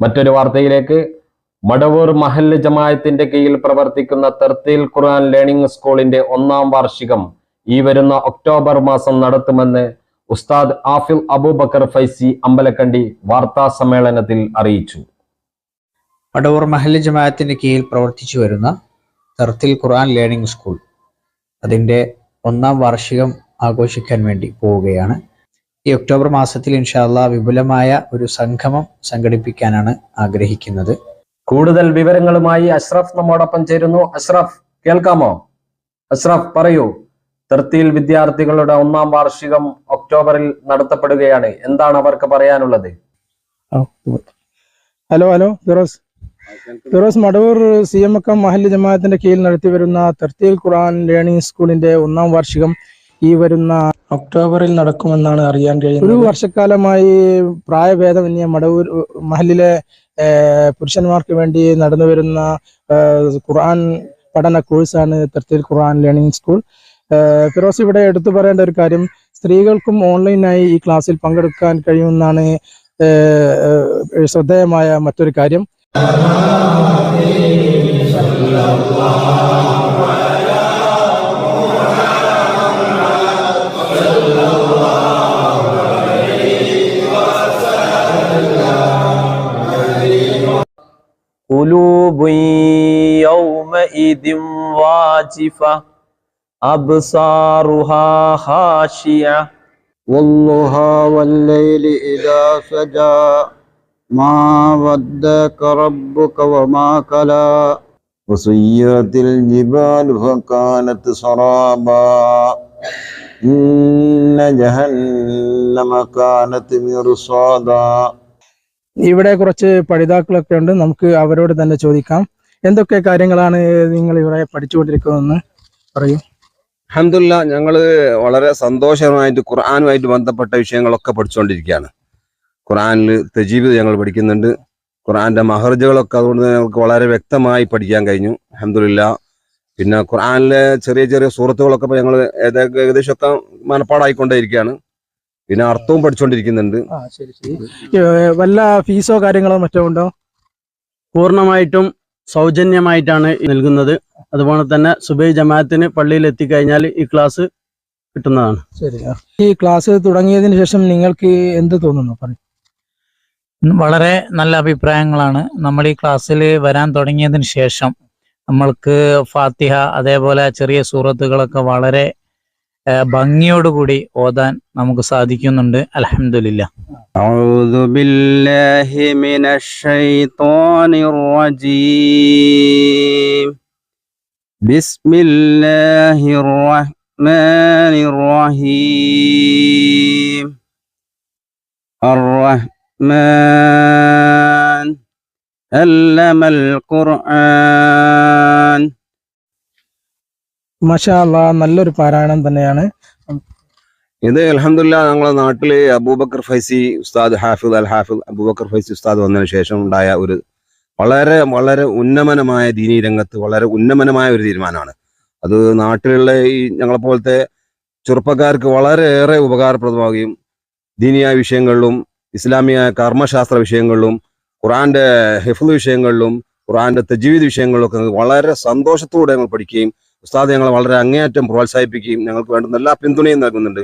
മറ്റൊരു വാർത്തയിലേക്ക്. മടവൂർ മഹല്ല് ജമായത്തിന്റെ കീഴിൽ പ്രവർത്തിക്കുന്ന തെർത്തിൽ ഖുർആൻ ലേണിംഗ് സ്കൂളിന്റെ ഒന്നാം വാർഷികം ഈ വരുന്ന ഒക്ടോബർ മാസം നടത്തുമെന്ന് ഉസ്താദ് ആഫിൽ അബൂബക്കർ ഫൈസി അമ്പലക്കണ്ടി വാർത്താ സമ്മേളനത്തിൽ അറിയിച്ചു. മടവൂർ മഹല്ല് ജമായത്തിന്റെ കീഴിൽ പ്രവർത്തിച്ചു വരുന്ന തെർത്തിൽ ഖുർആൻ ലേണിംഗ് സ്കൂൾ അതിന്റെ ഒന്നാം വാർഷികം ആഘോഷിക്കാൻ വേണ്ടി പോവുകയാണ്. ഈ ഒക്ടോബർ മാസത്തിൽ ഇൻഷാല്ല വിപുലമായ ഒരു സംഗമം സംഘടിപ്പിക്കാനാണ് ആഗ്രഹിക്കുന്നത്. കൂടുതൽ വിവരങ്ങളുമായി അഷ്റഫ് നമ്മോടൊപ്പം ചേരുന്നു. അഷ്റഫ് കേൾക്കാമോ? അഷ്റഫ് പറയൂ. തൃത്തിയിൽ വിദ്യാർത്ഥികളുടെ ഒന്നാം വാർഷികം ഒക്ടോബറിൽ നടത്തപ്പെടുകയാണ്. എന്താണ് അവർക്ക് പറയാനുള്ളത്? Hello hello Firoz. Firoz Madavoor C M എക്കം മഹല്ല് ജമാഅത്തിന്റെ കീഴിൽ നടത്തി വരുന്ന തർത്തീൽ ഖുർആൻ ലേണിംഗ് സ്കൂളിന്റെ ഒന്നാം വാർഷികം ഈ വരുന്ന ഒക്ടോബറിൽ നടക്കുമെന്നാണ് അറിയാൻ കഴിയുന്നത്. ഒരു വർഷക്കാലമായി പ്രായഭേദമന്യ മടവൂർ മഹലിലെ പുരുഷന്മാർക്ക് വേണ്ടി നടന്നു വരുന്ന ഖുർആൻ പഠന കോഴ്സാണ് തർത്തീൽ ഖുർആൻ ലേണിംഗ് സ്കൂൾ. ഫിറോസ് ഇവിടെ എടുത്തു പറയേണ്ട ഒരു കാര്യം സ്ത്രീകൾക്കും ഓൺലൈനായി ഈ ക്ലാസ്സിൽ പങ്കെടുക്കാൻ കഴിയുമെന്നാണ് ശ്രദ്ധേയമായ മറ്റൊരു കാര്യം. قلوب يومئذ واجفة أبصارها خاشعة. والضحى والليل إذا سجى ما ودك ربك وما كلا. وسيرت الجبال فكانت سرابا. إن جهنم كانت مرصادا. ഇവിടെ കുറച്ച് പഠിതാക്കളൊക്കെ ഉണ്ട്. നമുക്ക് അവരോട് തന്നെ ചോദിക്കാം. എന്തൊക്കെ കാര്യങ്ങളാണ് നിങ്ങൾ ഇവിടെ പഠിച്ചുകൊണ്ടിരിക്കുന്നതെന്ന് പറയൂ. അഹമ്മദില്ല ഞങ്ങൾ വളരെ സന്തോഷമായിട്ട് ഖുർആാനുമായിട്ട് ബന്ധപ്പെട്ട വിഷയങ്ങളൊക്കെ പഠിച്ചുകൊണ്ടിരിക്കുകയാണ്. ഖുർആാനിൽ തജീബ് ഞങ്ങൾ പഠിക്കുന്നുണ്ട്. ഖുർആന്റെ മഹർജകളൊക്കെ അതുകൊണ്ട് ഞങ്ങൾക്ക് വളരെ വ്യക്തമായി പഠിക്കാൻ കഴിഞ്ഞു. അഹമ്മദില്ല പിന്നെ ഖുർആാനിലെ ചെറിയ ചെറിയ സുഹൃത്തുക്കളൊക്കെ ഞങ്ങൾ ഏകദേശമൊക്കെ മനപ്പാടായിക്കൊണ്ടേയിരിക്കുകയാണ്. പിന്നെ അർത്ഥവും പഠിച്ചുകൊണ്ടിരിക്കുന്നുണ്ട് ആ ശരി ശരി. വല്ല ഫീസോ കാര്യങ്ങളോ മറ്റോ ഉണ്ടോ? പൂർണമായിട്ടും സൗജന്യമായിട്ടാണ് നൽകുന്നത്. അതുപോലെ തന്നെ സുബൈ ജമാഅത്തിന് പള്ളിയിൽ എത്തിക്കഴിഞ്ഞാൽ ഈ ക്ലാസ് കിട്ടുന്നതാണ്. ശരി ആ. ഈ ക്ലാസ് തുടങ്ങിയതിന് ശേഷം നിങ്ങൾക്ക് എന്ത് തോന്നുന്നു? പറയൂ. വളരെ നല്ല അഭിപ്രായങ്ങളാണ്. നമ്മൾ ഈ ക്ലാസ്സിൽ വരാൻ തുടങ്ങിയതിന് ശേഷം നമ്മൾക്ക് ഫാത്തിഹ അതേപോലെ ചെറിയ സൂറത്തുകളൊക്കെ വളരെ ഭംഗിയോടുകൂടി ഓതാൻ നമുക്ക് സാധിക്കുന്നുണ്ട് അലഹമില്ല أعوذ بالله من الشيطان الرجيم بسم الله الرحمن الرحيم الرحمن علم القرآن മഷാ അല്ലാ നല്ലൊരു പാരായണം തന്നെയാണ്. ഇത് അലഹമില്ല ഞങ്ങളെ നാട്ടിൽ അബൂബക്കർ ഫൈസി ഉസ്താദ് ഹാഫിദ് അൽ ഹാഫിദ് അബൂബക്കർ ഫൈസി ഉസ്താദ് വന്നതിന് ശേഷം ഉണ്ടായ ഒരു വളരെ വളരെ ഉന്നമനമായ ദീനി രംഗത്ത് വളരെ ഉന്നമനമായ ഒരു തീരുമാനമാണ്. അത് നാട്ടിലുള്ള ഈ ഞങ്ങളെ പോലത്തെ ചെറുപ്പക്കാർക്ക് വളരെയേറെ ഉപകാരപ്രദമാവുകയും ദീനിയായ വിഷയങ്ങളിലും ഇസ്ലാമിക കർമ്മശാസ്ത്ര വിഷയങ്ങളിലും ഖുറാന്റെ ഹിഫ്ദ് വിഷയങ്ങളിലും ഖുറാന്റെ തജീവിദ് വിഷയങ്ങളിലൊക്കെ വളരെ സന്തോഷത്തോടെ ഞങ്ങൾ പഠിക്കുകയും ഉസ്താദ് ഞങ്ങളെ വളരെ അങ്ങേയറ്റം പ്രോത്സാഹിപ്പിക്കുകയും ഞങ്ങൾക്ക് വേണ്ടുന്ന എല്ലാ പിന്തുണയും നൽകുന്നുണ്ട്.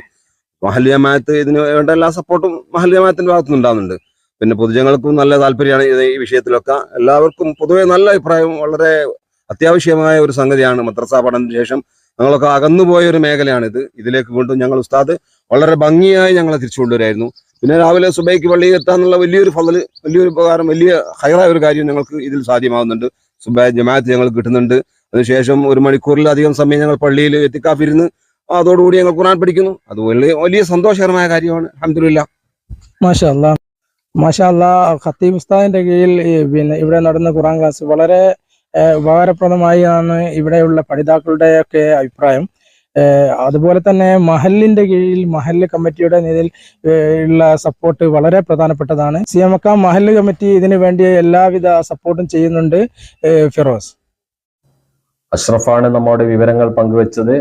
മഹല്യമായത്ത് ഇതിന് വേണ്ട എല്ലാ സപ്പോർട്ടും മഹല്യമായത്തിന്റെ ജമാഅത്തിന്റെ ഭാഗത്തുനിന്ന് പിന്നെ പൊതുജനങ്ങൾക്കും നല്ല താല്പര്യമാണ് ഈ വിഷയത്തിലൊക്കെ. എല്ലാവർക്കും പൊതുവെ നല്ല അഭിപ്രായം വളരെ അത്യാവശ്യമായ ഒരു സംഗതിയാണ് മദ്രസ പഠനത്തിന് ശേഷം ഞങ്ങളൊക്കെ അകന്നുപോയ ഒരു മേഖലയാണിത്. ഇതിലേക്ക് വീണ്ടും ഞങ്ങൾ ഉസ്താദ് വളരെ ഭംഗിയായി ഞങ്ങളെ തിരിച്ചു കൊണ്ടുവരായിരുന്നു പിന്നെ രാവിലെ സുബൈക്ക് പള്ളിയിൽ എത്താന്നുള്ള വലിയൊരു ഫല വലിയൊരു ഉപകാരം വലിയ ഹൈറായ ഒരു കാര്യം ഞങ്ങൾക്ക് ഇതിൽ സാധ്യമാകുന്നുണ്ട്. സുബൈ ജമാഅത്ത് ഞങ്ങൾക്ക് കിട്ടുന്നുണ്ട്. അതിനുശേഷം ഒരു മണിക്കൂറിലധികം സമയം ഞങ്ങൾ പള്ളിയിൽ എത്തിക്കാഫിരുന്ന് അതോടുകൂടി ഞങ്ങൾ ഖുർആൻ പഠിക്കുന്നു. അത് വലിയ സന്തോഷകരമായ കാര്യമാണ്. അഹമ്മദില്ല മാഷാ മാഷാ ഖത്തീബ് ഉസ്താദിന്റെ കീഴിൽ പിന്നെ ഇവിടെ നടന്ന ഖുറാൻ ക്ലാസ് വളരെ ഉപകാരപ്രദമായി ആണ് ഇവിടെയുള്ള പഠിതാക്കളുടെ ഒക്കെ അഭിപ്രായം. അതുപോലെ തന്നെ മഹലിന്റെ കീഴിൽ മഹൽ കമ്മിറ്റിയുടെ നിലയിൽ ഉള്ള സപ്പോർട്ട് വളരെ പ്രധാനപ്പെട്ടതാണ്. സി എം അക്ക മഹൽ കമ്മിറ്റി ഇതിന് വേണ്ടി എല്ലാവിധ സപ്പോർട്ടും ചെയ്യുന്നുണ്ട്. ഫിറോസ്. അഷ്റഫാണ് നമ്മുടെ വിവരങ്ങൾ പങ്കുവച്ചത്.